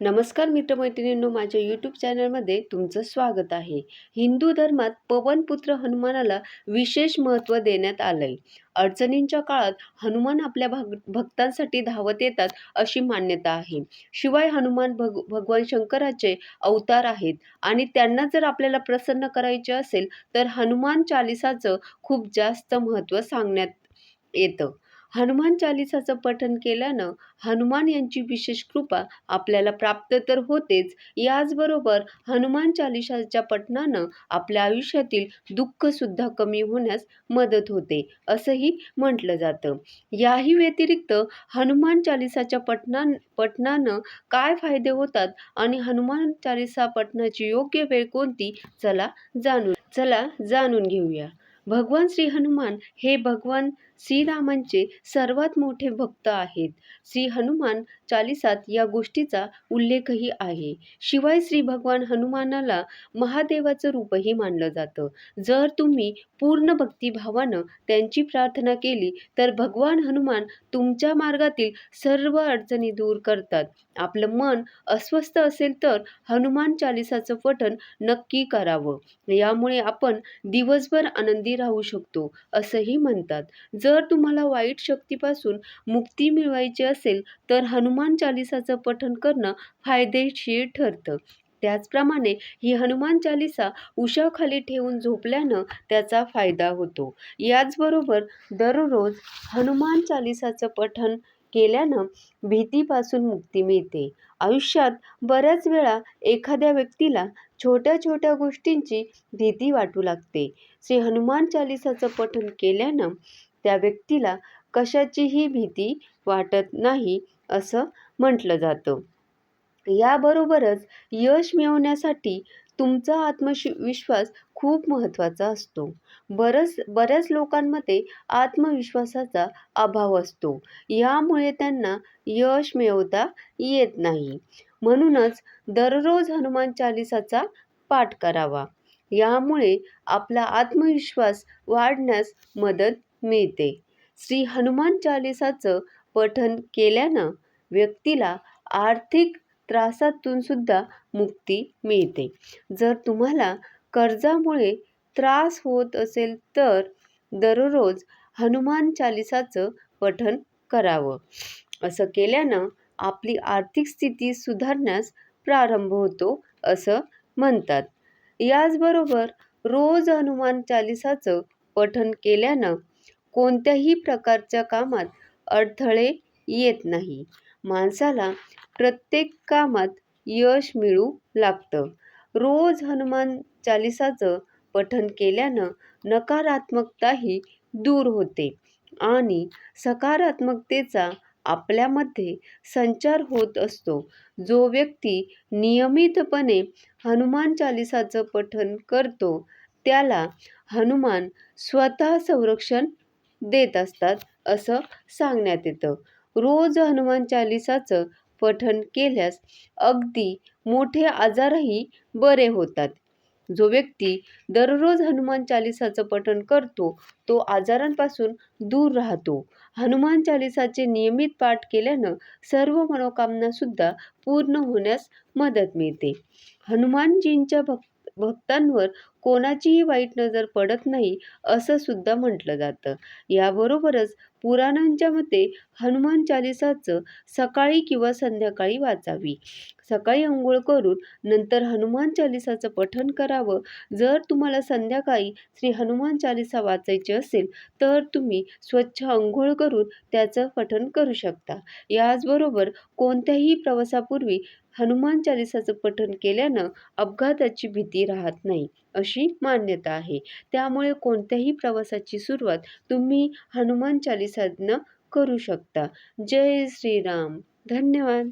नमस्कार मित्रमैत्रिणींनो माझ्या यूट्यूब चॅनलमध्ये तुमचं स्वागत आहे. हिंदू धर्मात पवनपुत्र हनुमानाला विशेष महत्त्व देण्यात आलंय. अडचणींच्या काळात हनुमान आपल्या भग भक्तांसाठी धावत येतात अशी मान्यता आहे. शिवाय हनुमान भग भगवान शंकराचे अवतार आहेत आणि त्यांना जर आपल्याला प्रसन्न करायचे असेल तर हनुमान चालिसाचं खूप जास्त महत्त्व सांगण्यात येतं. हनुमान चालिसाचं पठन केल्यानं हनुमान यांची विशेष कृपा आपल्याला प्राप्त तर होतेच. याचबरोबर हनुमान चालिसाच्या पठणानं आपल्या आयुष्यातील दुःखसुद्धा कमी होण्यास मदत होते असंही म्हटलं जातं. याही व्यतिरिक्त हनुमान चालिसाच्या पठणा पठणानं काय फायदे होतात आणि हनुमान चालिसा पठणाची योग्य वेळ कोणती? चला जाणून चला जाणून घेऊया. भगवान श्री हनुमान हे भगवान श्रीरामांचे सर्वात मोठे भक्त आहेत. श्री हनुमान चालिसात या गोष्टीचा उल्लेखही आहे. शिवाय श्री भगवान हनुमानाला महादेवाचं रूपही मानलं जातं. जर तुम्ही पूर्ण भक्तिभावानं त्यांची प्रार्थना केली तर भगवान हनुमान तुमच्या मार्गातील सर्व अडचणी दूर करतात. आपलं मन अस्वस्थ असेल तर हनुमान चालिसाचं पठण नक्की करावं. यामुळे आपण दिवसभर आनंदी राहू शकतो असंही म्हणतात. जर तुम्हाला वाईट शक्तीपासून मुक्ती मिळवायची असेल तर हनुमान चालिसाचं पठण करणं फायदेशीर ठरतं. त्याचप्रमाणे ही हनुमान चालिसा उशाखाली ठेवून झोपल्यानं त्याचा फायदा होतो. याचबरोबर दररोज हनुमान चालिसाचं पठण केल्यानं भीतीपासून मुक्ती मिळते. आयुष्यात बऱ्याच वेळा एखाद्या व्यक्तीला छोट्या छोट्या गोष्टींची भीती वाटू लागते. श्री हनुमान चालिसाचं पठण केल्यानं त्या व्यक्तीला कशाचीही भीती वाटत नाही असं म्हटलं जातं. याबरोबरच यश मिळवण्यासाठी तुमचा आत्मविश्वास खूप महत्त्वाचा असतो. बरंच बऱ्याच लोकांमध्ये आत्मविश्वासाचा अभाव असतो. यामुळे त्यांना यश मिळवता येत नाही. म्हणूनच दररोज हनुमान चालिसाचा पाठ करावा. यामुळे आपला आत्मविश्वास वाढण्यास मदत मिळते. श्री हनुमान चालिसाचं पठन केल्यानं व्यक्तीला आर्थिक त्रासातून सुद्धा मुक्ती मिळते. जर तुम्हाला कर्जामुळे त्रास होत असेल तर दररोज हनुमान चालिसाचं पठन करावं. असं केल्यानं आपली आर्थिक स्थिती सुधारण्यास प्रारंभ होतो असं म्हणतात. याचबरोबर रोज हनुमान चालिसाचं पठण केल्यानं कोणत्याही प्रकारच्या कामात अडथळे येत नाही. माणसाला प्रत्येक कामात यश मिळू लागतं. रोज हनुमान चालिसाचं पठण केल्यानं नकारात्मकताही दूर होते आणि सकारात्मकतेचा आपल्यामध्ये संचार होत असतो. जो व्यक्ती नियमितपणे हनुमान चालिसाचं पठण करतो त्याला हनुमान स्वतः संरक्षण देत असतात असं सांगण्यात येतं. रोज हनुमान चालिसाचं पठण केल्यास अगदी मोठे आजारही बरे होतात. जो व्यक्ती दररोज हनुमान चालिसाचं पठण करतो तो आजारांपासून दूर राहतो. हनुमान चालिसाचे नियमित पाठ केल्यानं सर्व मनोकामनासुद्धा पूर्ण होण्यास मदत मिळते. हनुमानजींच्या भक्त भक्तांवर कोणाचीही वाईट नजर पडत नाही असं सुद्धा म्हटलं जातं. याबरोबरच पुराणांच्या मते हनुमान चालिसाचं सकाळी किंवा संध्याकाळी वाचावी. सकाळी अंघोळ करून नंतर हनुमान चालिसाचं पठण करावं. जर तुम्हाला संध्याकाळी श्री हनुमान चालिसा वाचायची असेल तर तुम्ही स्वच्छ अंघोळ करून त्याचं पठण करू शकता. याचबरोबर कोणत्याही प्रवासापूर्वी हनुमान चालिसाचं पठण केल्यानं अपघाताची भीती राहत नाही. अशी मान्यता आहे. त्यामुळे कोणत्याही प्रवासाची सुरुवात तुम्ही हनुमान चालिसानं करू शकता. जय श्रीराम. धन्यवाद.